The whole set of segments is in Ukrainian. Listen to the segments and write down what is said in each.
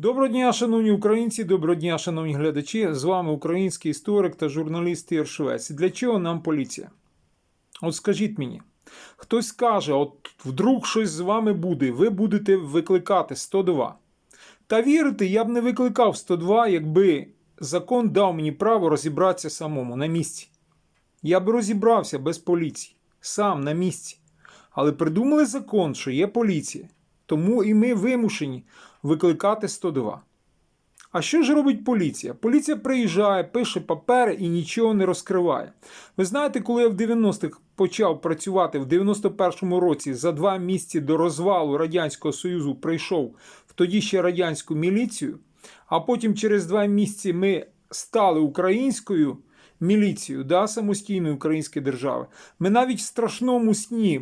Доброго дня, шановні українці, доброго дня, шановні глядачі. З вами український історик та журналіст Ір Швець. Для чого нам поліція? От скажіть мені, хтось скаже, от вдруг щось з вами буде, ви будете викликати 102. Та вірите, я б не викликав 102, якби закон дав мені право розібратися самому на місці. Я б розібрався без поліції, сам на місці. Але придумали закон, що є поліція. Тому і ми вимушені викликати 102. А що ж робить поліція? Поліція приїжджає, пише папери і нічого не розкриває. Ви знаєте, коли я в 90-х почав працювати в 91-му році за два місяці до розвалу Радянського Союзу прийшов в тоді ще радянську міліцію, а потім через два місяці ми стали українською міліцією да, самостійної української держави. Ми навіть в страшному сні,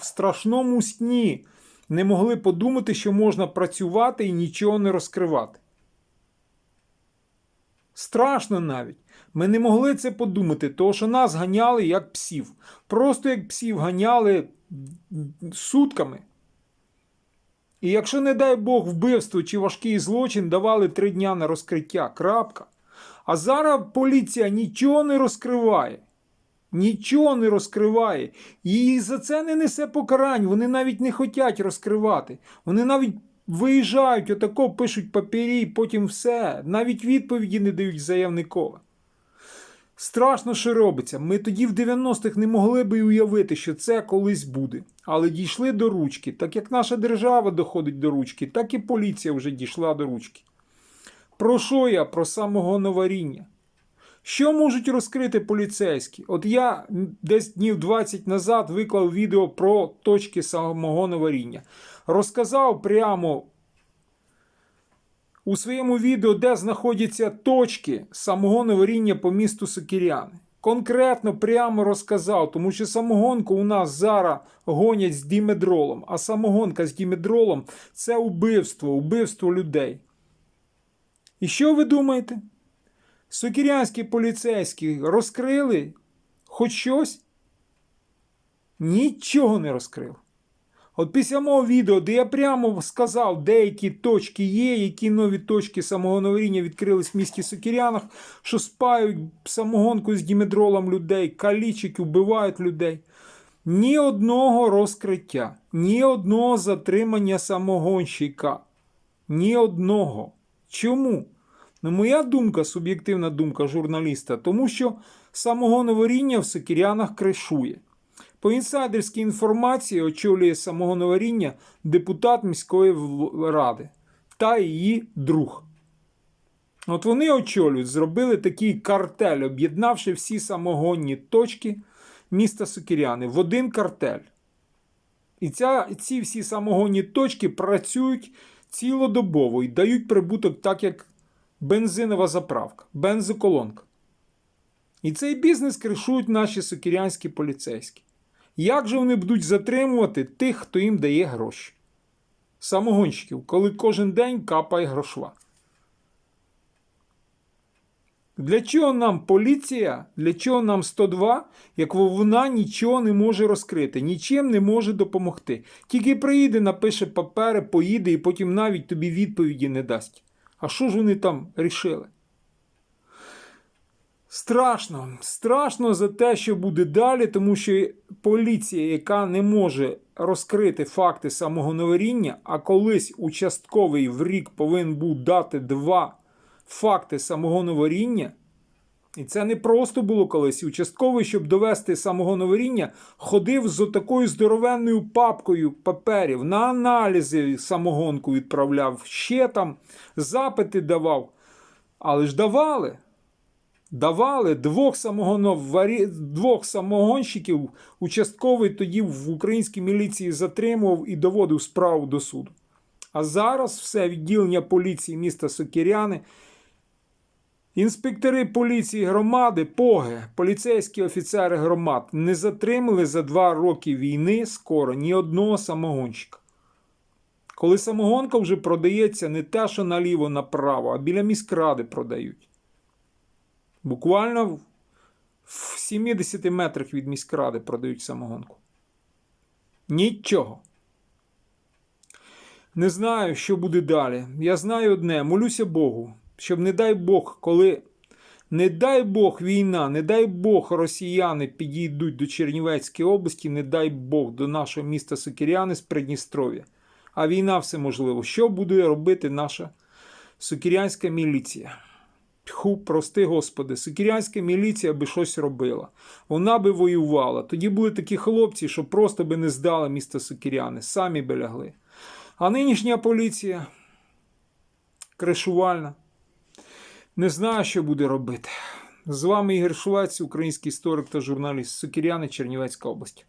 в страшному сні не могли подумати, що можна працювати і нічого не розкривати. Страшно навіть. Ми не могли це подумати, тому що нас ганяли як псів. Просто як псів ганяли сутками. І якщо, не дай Бог, вбивство чи важкий злочин давали три дня на розкриття. Крапка. А зараз поліція нічого не розкриває. Нічого не розкриває. І за це не несе покарань. Вони навіть не хочуть розкривати. Вони навіть виїжджають, отако пишуть папері, потім все. Навіть відповіді не дають заявникове. Страшно, що робиться. Ми тоді в 90-х не могли би уявити, що це колись буде. Але дійшли до ручки. Так як наша держава доходить до ручки, так і поліція вже дійшла до ручки. Про що я? Про самогоноваріння. Що можуть розкрити поліцейські? От я десь днів 20 назад виклав відео про точки самогоноваріння. Розказав прямо у своєму відео, де знаходяться точки самогоноваріння по місту Сокіряни. Конкретно прямо розказав, тому що самогонку у нас зараз гонять з дімедролом, а самогонка з дімедролом це убивство, убивство людей. І що ви думаєте? Сокірянські поліцейські розкрили хоч щось? Нічого не розкрив. От після мого відео, де я прямо сказав, деякі точки є, які нові точки самогоноваріння відкрились в місті Сокірянах, що спають самогонку з дімедролом людей, калічать, вбивають людей. Ні одного розкриття, ні одного затримання самогонщика. Ні одного. Чому? Ну, моя думка, суб'єктивна думка журналіста, тому що самогоноваріння в Сокірянах кришує. По інсайдерській інформації очолює самогоноваріння депутат міської ради та її друг. От вони очолюють, зробили такий картель, об'єднавши всі самогонні точки міста Сокіряни в один картель. І ця, ці всі самогонні точки працюють цілодобово і дають прибуток так, як бензинова заправка, бензоколонка. І цей бізнес кришують наші сокірянські поліцейські. Як же вони будуть затримувати тих, хто їм дає гроші? Самогонщиків, коли кожен день капає грошва. Для чого нам поліція, для чого нам 102, як вона нічого не може розкрити, нічим не може допомогти. Тільки приїде, напише папери, поїде і потім навіть тобі відповіді не дасть. А що ж вони там рішили? Страшно, страшно за те, що буде далі, тому що поліція, яка не може розкрити факти самогоноваріння, а колись участковий в рік повинен був дати два факти самогоноваріння, і це не просто було колись. Участковий, щоб довести самогоноваріння, ходив з отакою здоровенною папкою паперів, на аналізи самогонку відправляв, ще там запити давав. Але ж давали. Давали двох, двох самогонщиків. Участковий тоді в українській міліції затримував і доводив справу до суду. А зараз все відділення поліції міста Сокіряни, інспектори поліції громади, поги, поліцейські офіцери громад не затримали за два роки війни скоро ні одного самогонщика. Коли самогонка вже продається не те, що наліво направо, а біля міськради продають. Буквально в- в 70 метрах від міськради продають самогонку. Нічого. Не знаю, що буде далі. Я знаю одне: молюся Богу, щоб не дай Бог, коли не дай Бог війна, не дай Бог росіяни підійдуть до Чернівецької області, не дай Бог до нашого міста Сокиряни з Придністров'я. А війна все можливо. Що буде робити наша сокирянська міліція? Тьху, прости Господи, сокирянська міліція би щось робила. Вона би воювала. Тоді були такі хлопці, що просто би не здали місто Сокиряни, самі би лягли. А нинішня поліція кришувальна. Не знаю, що буде робити. З вами Ігор Швець, український історик та журналіст Сокіряни Чернівецька область.